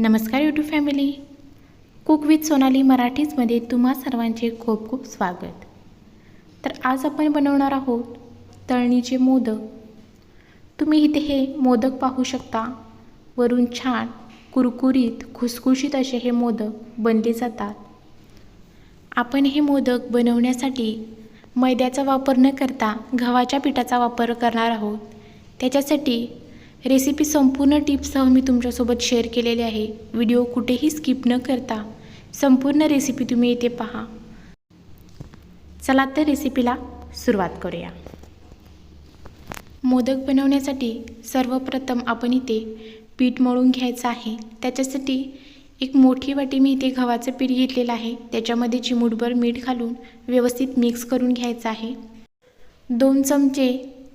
नमस्कार YouTube family cook with Sonali मराठीजमध्ये तुम्हा सर्वांचे खूप खूप स्वागत. तर आज आपण बनवणार आहोत तळणीचे मोदक. तुम्ही इथे हे मोदक पाहू शकता. वरून छान कुरकुरीत खुसखुशीत असे हे मोदक बनले जातात. आपण हे मोदक बनवण्यासाठी मैद्याचा वापर न करता गव्हाच्या पिठाचा वापर करणार आहोत. त्याच्यासाठी रेसिपी संपूर्ण टिप्ससह मी तुमच्यासोबत शेअर केलेली आहे. व्हिडिओ कुठेही स्किप न करता संपूर्ण रेसिपी तुम्ही इथे पहा. चला तर रेसिपीला सुरुवात करूया. मोदक बनवण्यासाठी सर्वप्रथम आपण इथे पीठ मळून घ्यायचं आहे. त्याच्यासाठी एक मोठी वाटी मी इथे गव्हाचं पीठ घेतलेलं आहे. त्याच्यामध्ये चिमूटभर मीठ घालून व्यवस्थित मिक्स करून घ्यायचं आहे. दोन चमचे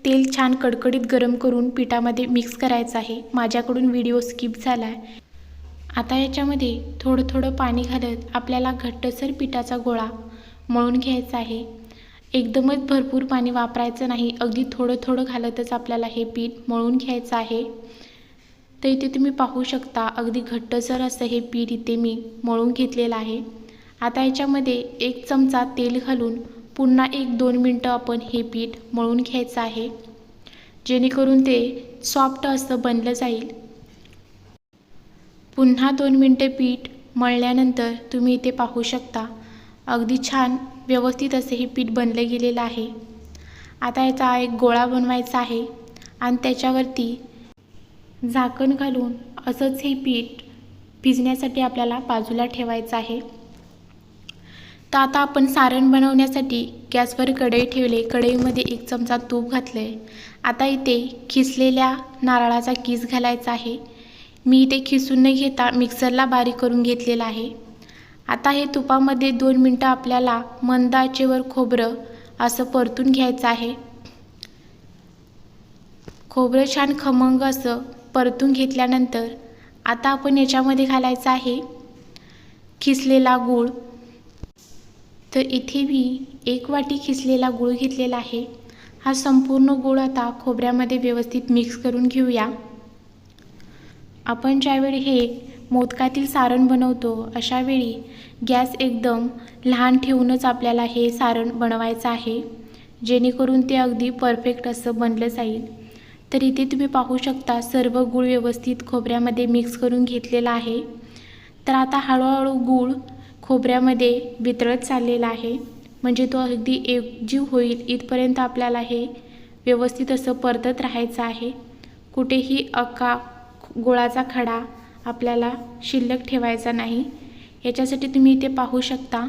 तेल छान कडकडीत गरम करून पिठामध्ये मिक्स करायचं आहे. माझ्याकडून व्हिडिओ स्किप झाला आहे आता याच्यामध्ये थोडं थोडं पाणी घालत आपल्याला घट्टसर पिठाचा गोळा मळून घ्यायचा आहे. एकदमच भरपूर पाणी वापरायचं नाही अगदी थोडं थोडं घालतच आपल्याला हे पीठ मळून घ्यायचं आहे. तर इथे तुम्ही पाहू शकता अगदी घट्टसर असं हे पीठ इथे मी मळून घेतलेलं आहे. आता याच्यामध्ये एक चमचा तेल घालून पुन्हा एक दोन मिनटं आपण हे पीठ मळून घ्यायचं आहे. जेणेकरून ते सॉफ्ट असं बनलं जाईल. पुन्हा दोन मिनटे पीठ मळल्यानंतर तुम्ही इथे पाहू शकता अगदी छान व्यवस्थित असे हे पीठ बनलं गेलेलं आहे. आता याचा एक गोळा बनवायचा आहे आणि त्याच्यावरती झाकण घालून असंच हे पीठ भिजण्यासाठी आपल्याला बाजूला ठेवायचं आहे. तर आता आपण सारण बनवण्यासाठी गॅसवर कढई ठेवले. कढईमध्ये एक चमचा तूप घातलं आहे आता इथे खिसलेल्या नारळाचा किस घालायचा आहे. मी इथे खिसून न घेता मिक्सरला बारीक करून घेतलेला आहे. आता हे तुपामध्ये दोन मिनटं आपल्याला मंद आचेवर खोबरं असं परतून घ्यायचं आहे. खोबरं छान खमंग असं परतून घेतल्यानंतर आता आपण याच्यामध्ये घालायचं आहे. खिसलेला गूळ तर इथे मी एक वाटी खिसलेला गूळ घेतलेला आहे. हा संपूर्ण गूळ आता खोबऱ्यामध्ये व्यवस्थित मिक्स करून घेऊया. आपण ज्यावेळी हे मोदकातील सारण बनवतो अशावेळी गॅस एकदम लहान ठेवूनच आपल्याला हे सारण बनवायचं आहे. जेणेकरून ते अगदी परफेक्ट असं बनलं जाईल. तर इथे तुम्ही पाहू शकता सर्व गूळ व्यवस्थित खोबऱ्यामध्ये मिक्स करून घेतलेला आहे. तर आता हळूहळू गूळ खोबऱ्यामध्ये वितळत चाललेला आहे. म्हणजे तो अगदी एकजीव होईल इथपर्यंत आपल्याला हे व्यवस्थित असं परतत राहायचं आहे. कुठेही अका गोळाचा खडा आपल्याला शिल्लक ठेवायचा नाही. याच्यासाठी तुम्ही इथे पाहू शकता.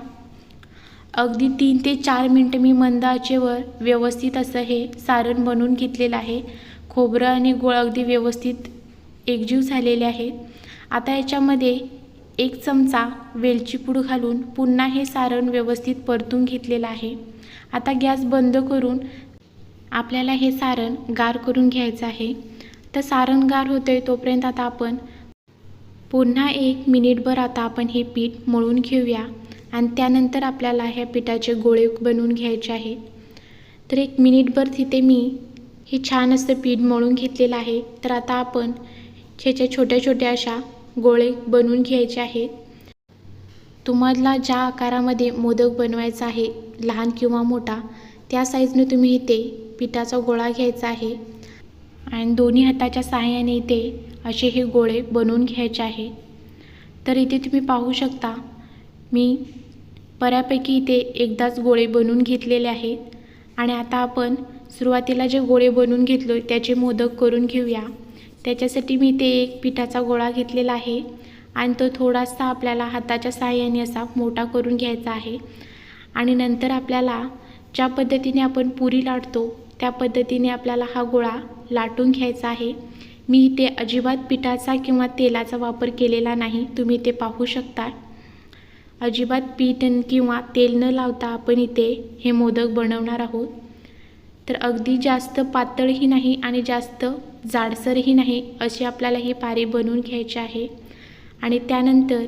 अगदी तीन ते चार मिनटं मी मंद आचेवर व्यवस्थित असं हे सारण बनवून घेतलेलं आहे. खोबरं आणि गोळ अगदी व्यवस्थित एकजीव झालेले आहेत आता याच्यामध्ये एक चमचा वेलची पूड घालून पुन्हा हे सारण व्यवस्थित परतून घेतलेलं आहे. आता गॅस बंद करून आपल्याला हे सारण गार करून घ्यायचं आहे. तर सारण गार होतं आहे तोपर्यंत आता आपण पुन्हा एक मिनिटभर आता आपण हे पीठ मळून घेऊया आणि त्यानंतर आपल्याला ह्या पिठाचे गोळे बनवून घ्यायचे आहेत तर एक मिनिटभर तिथे मी हे छान असं पीठ मळून घेतलेलं आहे. तर आता आपण ह्याच्या छोट्या छोट्या अशा गोळे बनवून घ्यायचे आहेत. तुम्हाला ज्या आकारामध्ये मोदक बनवायचा आहे लहान किंवा मोठा त्या साईजने तुम्ही इथे पिठाचा गोळा घ्यायचा आहे. आणि दोन्ही हाताच्या सहाय्याने इथे असे हे गोळे बनवून घ्यायचे आहे. तर इथे तुम्ही पाहू शकता मी बऱ्यापैकी इथे एकदाच गोळे बनवून घेतलेले आहेत. आणि आता आपण सुरुवातीला जे गोळे बनवून घेतलो त्याचे मोदक करून घेऊया. त्याच्यासाठी मी ते एक पिठाचा गोळा घेतलेला आहे. आणि तो थोडासा आपल्याला हाताच्या सहाय्याने असा मोठा करून घ्यायचा आहे. आणि नंतर आपल्याला ज्या पद्धतीने आपण पुरी लाटतो त्या पद्धतीने आपल्याला हा गोळा लाटून घ्यायचा आहे. मी इथे अजिबात पिठाचा किंवा तेलाचा वापर केलेला नाही. तुम्ही ते पाहू शकता. अजिबात पीठ किंवा तेल न लावता आपण इथे हे मोदक बनवणार आहोत. तर अगदी जास्त पातळही नाही आणि जास्त जाडसरही नाही अशी आपल्याला ही पारी बनवून घ्यायची आहे. आणि त्यानंतर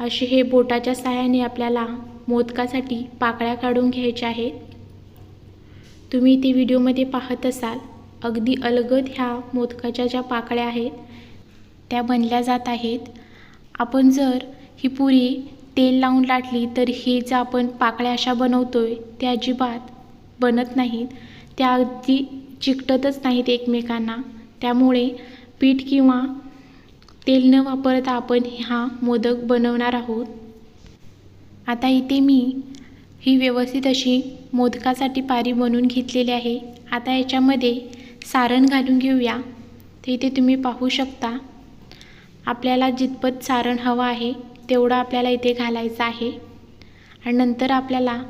असे हे बोटाच्या साहाय्याने आपल्याला मोदकासाठी पाकळ्या काढून घ्यायच्या आहेत. तुम्ही ते व्हिडिओमध्ये पाहत असाल अगदी अलगद ह्या मोदकाच्या ज्या पाकळ्या आहेत त्या बनल्या जात आहेत. आपण जर ही पुरी तेल लावून लाटली तर हे जे आपण पाकळ्या अशा बनवतो आहे त्या अजिबात बनत नाहीत. त्या अगदी चिकटतच नाहीत एकमेकांना. त्यामुळे पीठ किंवा तेल न वापरता आपण हा मोदक बनवणार आहोत. आता इथे मी ही व्यवस्थित अशी मोदकासाठी पारी बनवून घेतलेली आहे. आता याच्यामध्ये सारण घालून घेऊया. तर इथे तुम्ही पाहू शकता आपल्याला जितपत सारण हवं आहे तेवढं आपल्याला इथे घालायचं आहे. आणि नंतर आपल्याला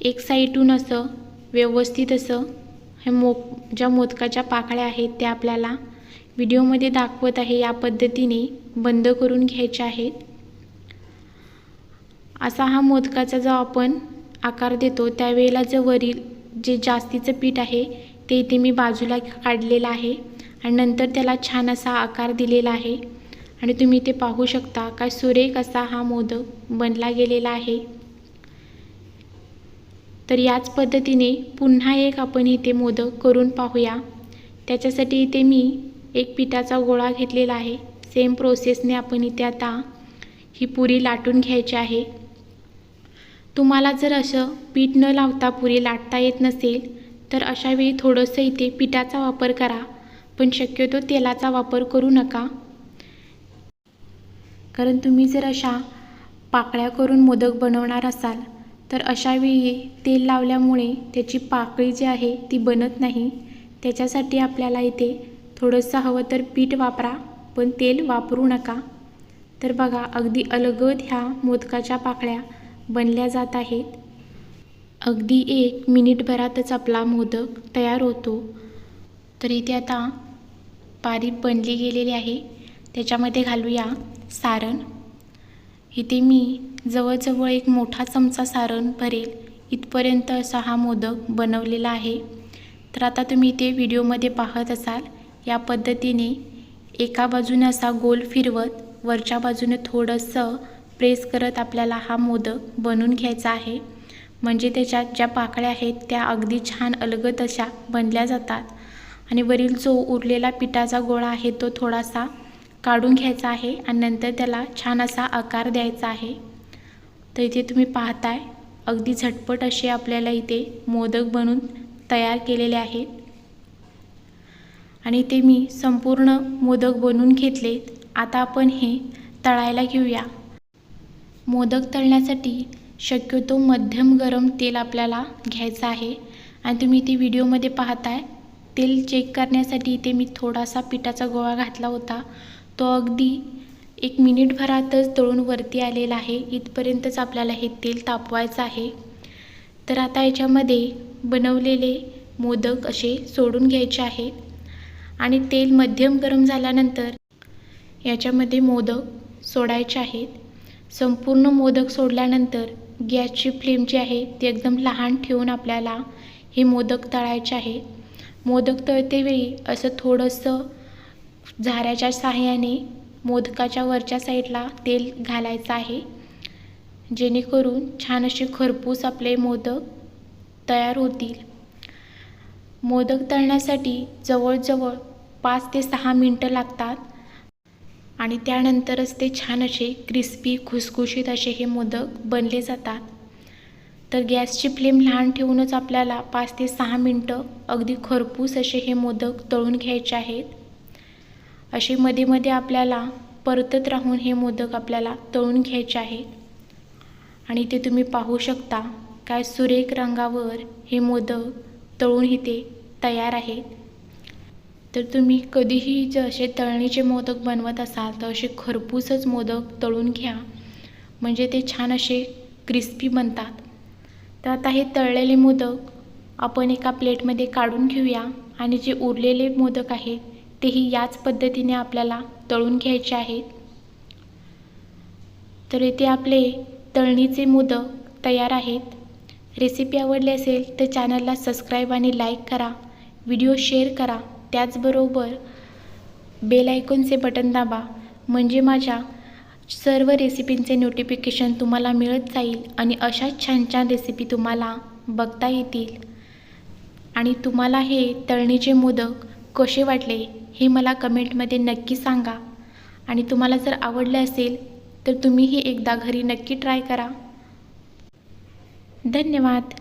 एक साईडून असं व्यवस्थित असं हे मो ज्या मोदकाच्या पाकळ्या आहेत त्या आपल्याला व्हिडिओमध्ये दाखवत आहे या पद्धतीने बंद करून घ्यायच्या आहेत. असा हा मोदकाचा जो आपण आकार देतो त्यावेळेला जे वरील जे जास्तीचं पीठ आहे ते इथे मी बाजूला काढलेलं आहे आणि नंतर त्याला छान असा आकार दिलेला आहे. आणि तुम्ही इथे पाहू शकता काय सुरेख असा हा मोदक बनला गेलेला आहे. तर याच पद्धतीने पुन्हा एक आपण इथे मोदक करून पाहूया. त्याच्यासाठी इथे मी एक पिठाचा गोळा घेतलेला आहे. सेम प्रोसेसने आपण इथे आता ही पुरी लाटून घ्यायची आहे. तुम्हाला जर असं पीठ न लावता पुरी लाटता येत नसेल तर अशावेळी थोडंसं इथे पिठाचा वापर करा पण शक्यतो तेलाचा वापर करू नका. कारण तुम्ही जर अशा पाकळ्या करून मोदक बनवणार असाल तर अशावेळी तेल लावल्यामुळे त्याची पाकळी जी आहे ती बनत नाही. त्याच्यासाठी आपल्याला इथे थोडंसं हवं तर पीठ वापरा पण तेल वापरू नका. तर बघा अगदी अलगद ह्या मोदकाच्या पाकळ्या बनल्या जात आहेत. अगदी एक मिनिटभरातच आपला मोदक तयार होतो. तर इथे आता पारी बनली गेलेली आहे. त्याच्यामध्ये घालूया सारण. इथे मी जवळजवळ एक मोठा चमचा सारण भरेल. इथपर्यंत असा हा मोदक बनवलेला आहे. तर आता तुम्ही इथे व्हिडिओमध्ये पाहत असाल या पद्धतीने एका बाजूने असा गोल फिरवत वरच्या बाजूने थोडंसं प्रेस करत आपल्याला हा मोदक बनवून घ्यायचा आहे. म्हणजे त्याच्यात ज्या पाकळ्या आहेत त्या अगदी छान अलगत अशा बनल्या जातात. आणि वरील जो उरलेला पिठाचा गोळा आहे तो थोडासा काढून घ्यायचा आहे आणि नंतर त्याला छान असा आकार द्यायचा आहे. तर इथे तुम्ही पाहताय अगदी झटपट असे आपल्याला इथे मोदक बनून तयार केलेले आहेत. आणि ते मी संपूर्ण मोदक बनवून घेतलेत. आता आपण हे तळायला घेऊया. मोदक तळण्यासाठी शक्यतो मध्यम गरम तेल आपल्याला घ्यायचं आहे. आणि तुम्ही इथे व्हिडिओमध्ये पाहताय तेल चेक करण्यासाठी इथे मी थोडासा पिठाचा गोळा घातला होता. तो अगदी एक मिनिटभरातच तळून वरती आलेला आहे. इथपर्यंतच आपल्याला हे तेल तापवायचं आहे. तर आता याच्यामध्ये बनवलेले मोदक असे सोडून घ्यायचे आहेत. आणि तेल मध्यम गरम झाल्यानंतर याच्यामध्ये मोदक सोडायचे आहेत. संपूर्ण मोदक सोडल्यानंतर गॅसची फ्लेम जी आहे ती एकदम लहान ठेवून आपल्याला हे मोदक तळायचे आहेत. मोदक तळतेवेळी असं थोडंसं झाऱ्याच्या साहाय्याने मोदकाच्या वरच्या साईडला तेल घालायचं आहे. जेणेकरून छान असे खरपूस आपले मोदक तयार होतील. मोदक तळण्यासाठी जवळजवळ पाच ते सहा मिनटं लागतात आणि त्यानंतरच ते छान असे क्रिस्पी खुसखुशीत असे हे मोदक बनले जातात. तर गॅसची फ्लेम लहान ठेवूनच आपल्याला पाच ते सहा मिनटं अगदी खरपूस असे हे मोदक तळून घ्यायचे आहेत. असे मध्ये मध्ये आपल्याला परतत राहून हे मोदक आपल्याला तळून घ्यायचे आहेत. आणि ते तुम्ही पाहू शकता काय सुरेख रंगावर हे मोदक तळून इथे तयार आहेत. तर तुम्ही कधीही जर असे तळणीचे मोदक बनवत असाल तर असे खरपूसच मोदक तळून घ्या. म्हणजे ते छान असे क्रिस्पी बनतात. तर आता हे तळलेले मोदक आपण एका प्लेटमध्ये काढून घेऊया. आणि जे उरलेले मोदक आहेत तेही याच पद्धतीने आपल्याला तळून घ्यायचे आहेत. तर इथे आपले तळणीचे मोदक तयार आहेत. रेसिपी आवडली असेल तर चॅनलला सबस्क्राईब आणि लाईक करा. व्हिडिओ शेअर करा. त्याचबरोबर बेल आयकॉनचे बटन दाबा. म्हणजे माझ्या सर्व रेसिपींचे नोटिफिकेशन तुम्हाला मिळत जाईल आणि अशाच छान छान रेसिपी तुम्हाला बघता येतील. आणि तुम्हाला हे तळणीचे मोदक कसे वाटले हे मला कमेंटमध्ये नक्की सांगा. आणि तुम्हाला जर आवडलं असेल तर तुम्हीही एकदा घरी नक्की ट्राय करा. धन्यवाद.